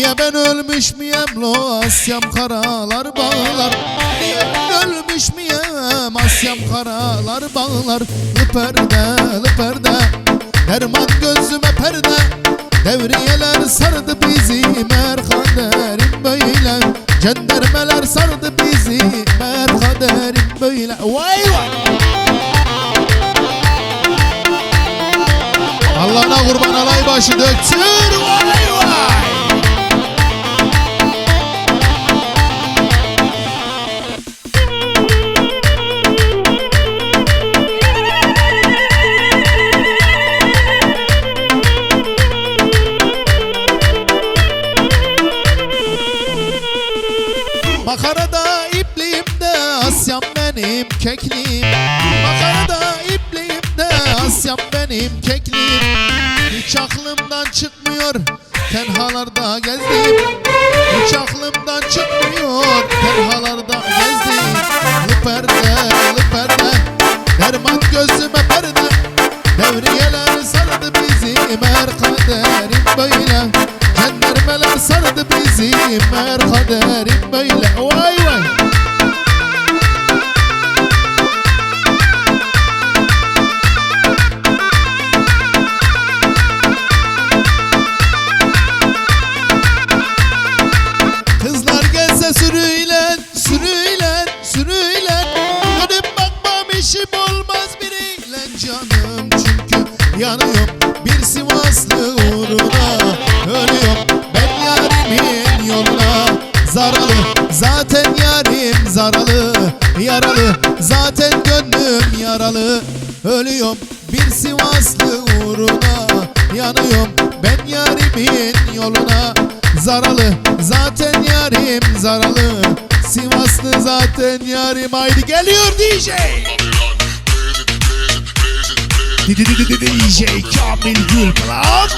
Niye ben ölmüş müyem? Lo Asyam karalar bağlar. Ölmüş müyem? Asyam karalar bağlar. Lıperde lıperde Derman gözüme perde. Devriyeler sardı bizi. Mer kaderim böyle. Cendermeler sardı bizi. Mer kaderim böyle. Vay vay. Allah'ına kurban alay başı döktür. Vay vay Makarada ipliğim de Asyam benim kekliğim Makarada ipliğim de Asyam benim kekliğim Hiç aklımdan çıkmıyor Tenhalarda gezdim. Hiç aklımdan çıkmıyor Tenhalarda gezdim. Lıperde lıperde Derman gözüme perde. Devriyeler sardı bizi Mer kaderim böyle. Cendermeler sardı bizi Mer kaderim böyle zaten yarim haydi geliyor DJ DJ Kamil Gülkılan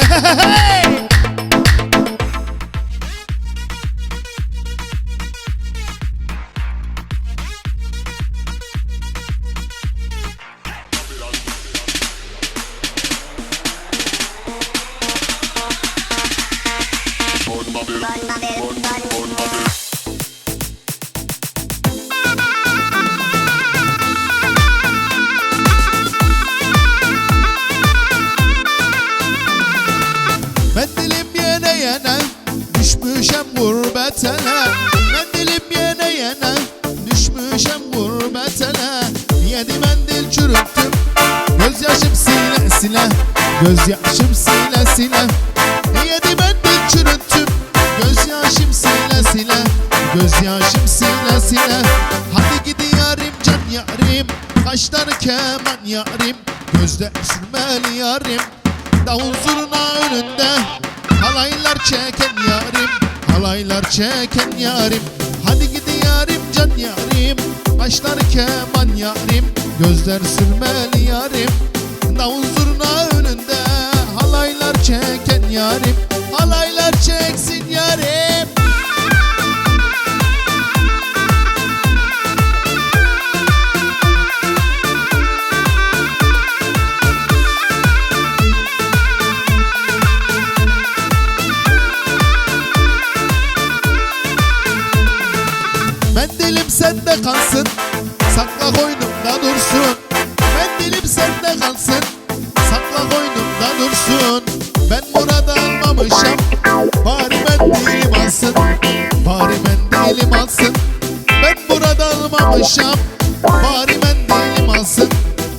Ben gurbetele Ben dilim yene yene Düşmüşem gurbetele Yedi mendil çürüttüm Gözyaşım sile sile Gözyaşım sile sile. Yedi mendil çürüttüm Gözyaşım sile sile Gözyaşım sile sile. Hadi gidi yarim can yarim Kaşları keman yarim Gözde sürmeli yarim. Davul zurna önünde Halaylar çeken yarim Halaylar çeken yarim Hadi gidi yarim can yarim. Başlar keman yarim Gözler sürmeli yarim. Davul zurna önünde Halaylar çeken yarim. Halaylar çeksin yarim Mendilim sende kalsın. Sakla koynumda dursun. Mendilim sende kalsın. Sakla koynumda dursun. Ben burada almamışım Bari mendilim alsın. Bari mendilim alsın. Ben burada almamışım Bari mendilim alsın.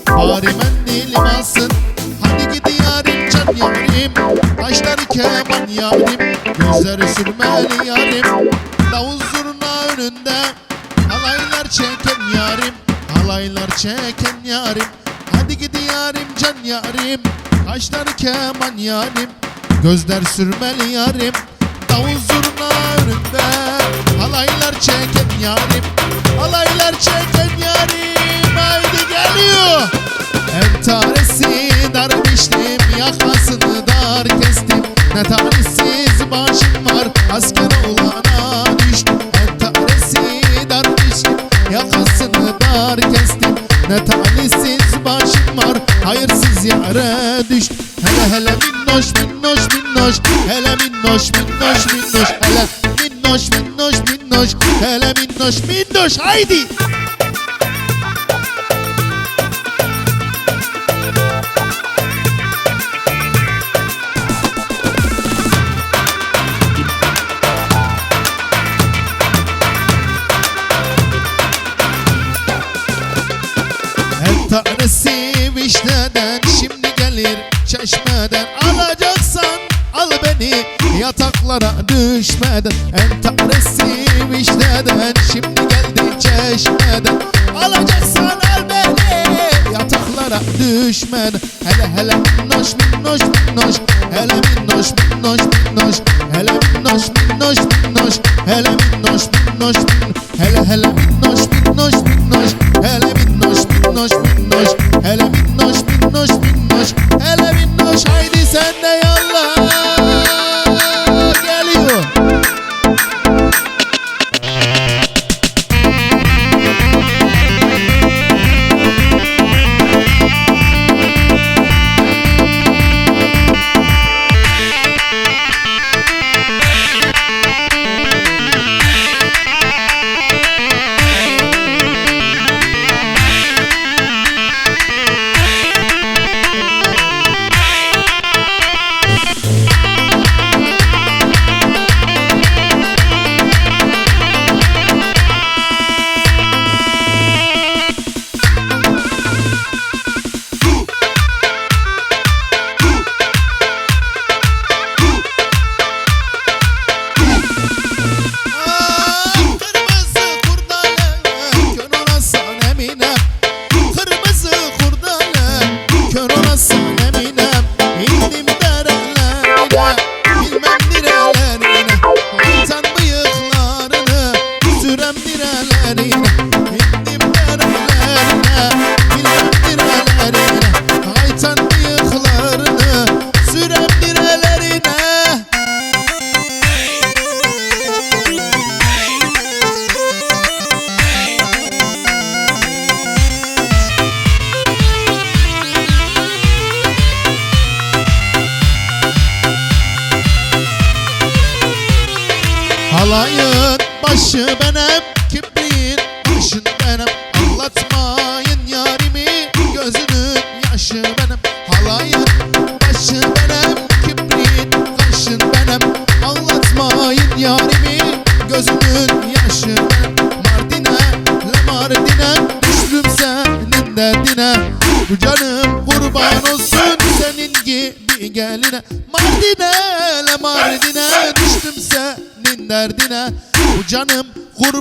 Bari mendilim alsın. Hadi gidi yarim can yarim. Kaşları keman yarim. Gözleri sürmeli yarim Halaylar çeken yarim Halaylar çeken yarim. Hadi gidi yarim can yarim. Kaşları keman yarim Gözler sürmeli yarim. Davul zurna önünde Halaylar çeken yarim. Halaylar çeken yarim Haydi geliyor. Entaresi dar biçtim Yakasını dar kestim. Ne talihsiz başım var Asker olana düştüm yakasını dar kestim. Ne talihsiz başım var. Hayırsız yara düştüm Hele hele minnoş minnoş minnoş. Hele minnoş minnoş minnoş. Hele minnoş minnoş minnoş. Hele minnoş minnoş. Haydi. olacaksan al beni. Yataklara düşmeden En tanrısıyım işleden Şimdi geldi çeşmeden. Alacaksan al beni. Yataklara düşmeden. Hele hele minnoş minnoş minnoş. Hele minnoş minnoş minnoş. Hele minnoş minnoş minnoş. Hele minnoş minnoş Hele hele minnoş minnoş minnoş. Hele minnoş minnoş minnoş. Hele minnoş minnoş minnoş. Hele minnoş Haydi sen de yallah.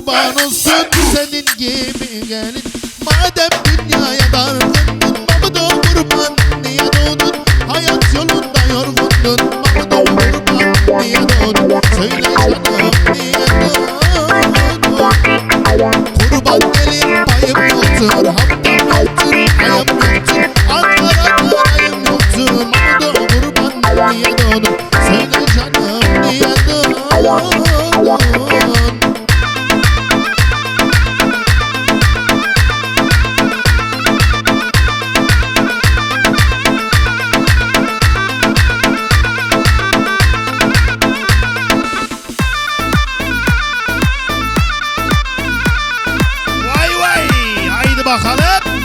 kurban olsun. Senin gibi gelin. bakalım.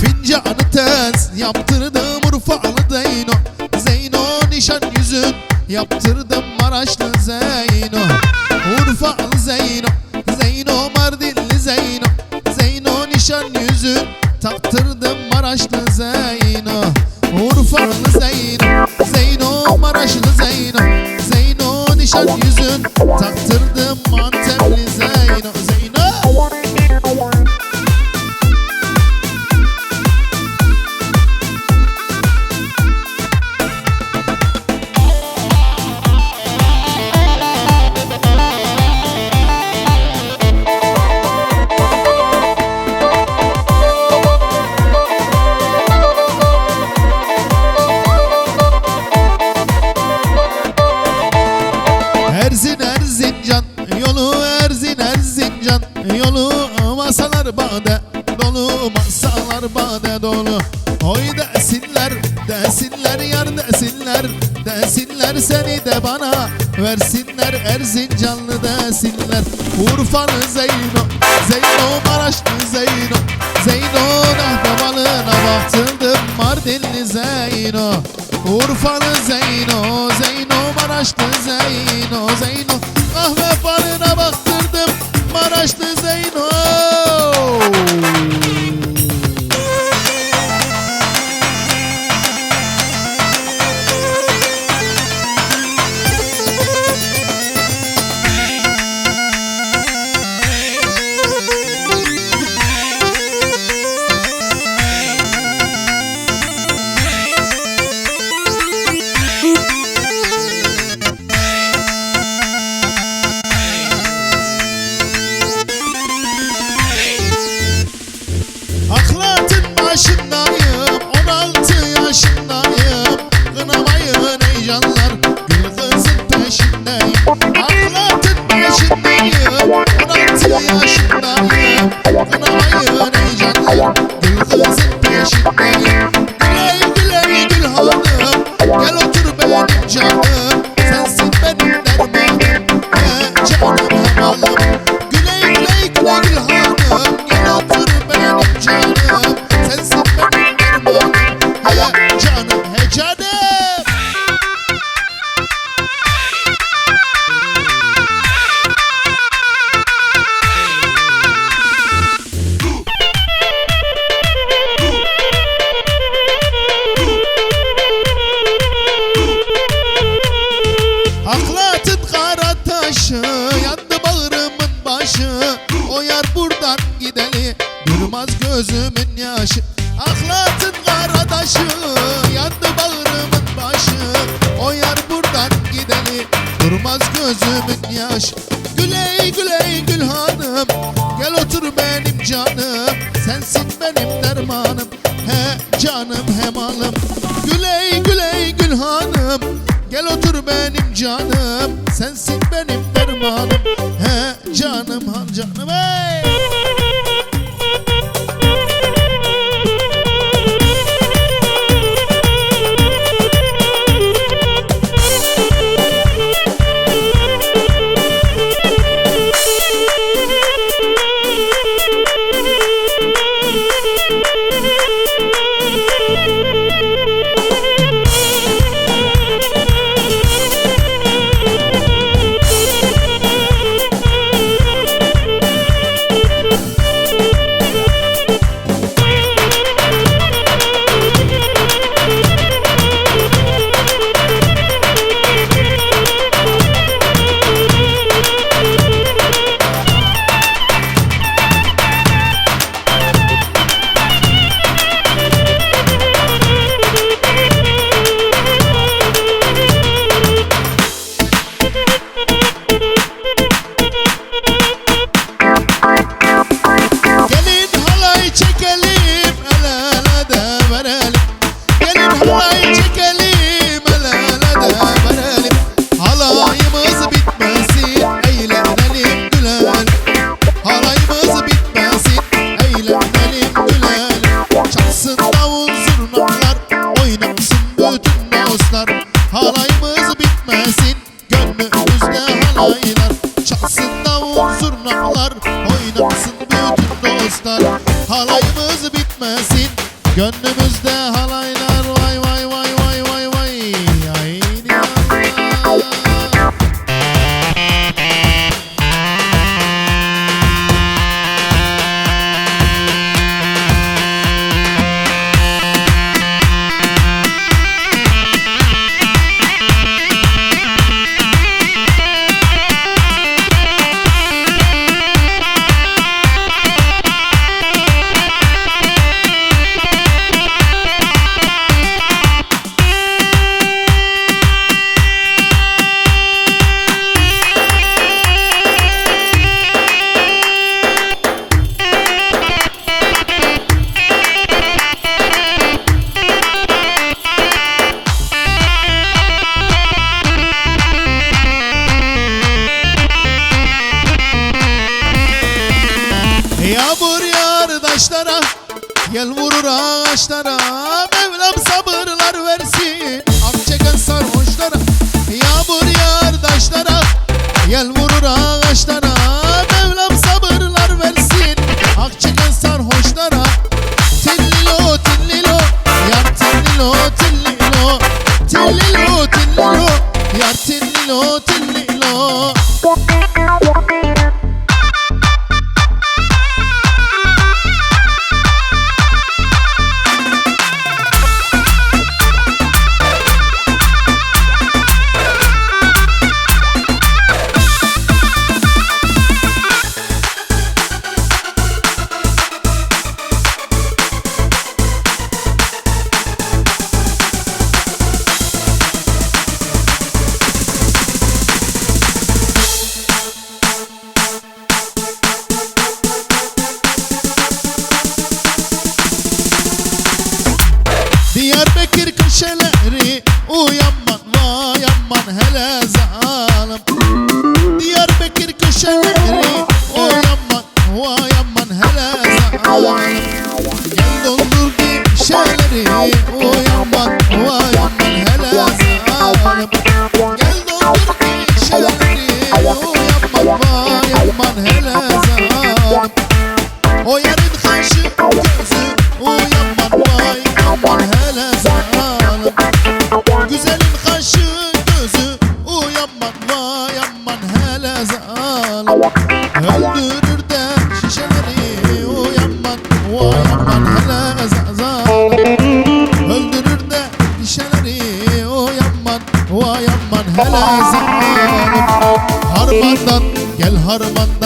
Fincanı ters yaptırdım Urfalı Zeyno Zeyno nişan yüzün yaptırdım yüzün Taktırdım mantemli. Masalar bade dolu Masalar bade dolu. Oy desinler desinler yar desinler Desinler seni de bana. Versinler Erzincanlı desinler. Urfalı Zeyno Zeyno Maraşlı Zeyno. Zeyno Nahrabalına baktırdım Mardinli Zeyno. Urfalı Zeyno Zeyno Maraşlı Zeyno. Zeyno Kahve falına baktırdım Maraşlı Zeyno Aklatın Nation Sensin benim dermanım. He canım he malım. Güley güley gül hanım Gel otur benim canım. Sensin zurnalar oynasın bütün dostlar. Halayımız bitmesin. Gönlümüzde halaylar vay hele zalim Harmandan gel harmandan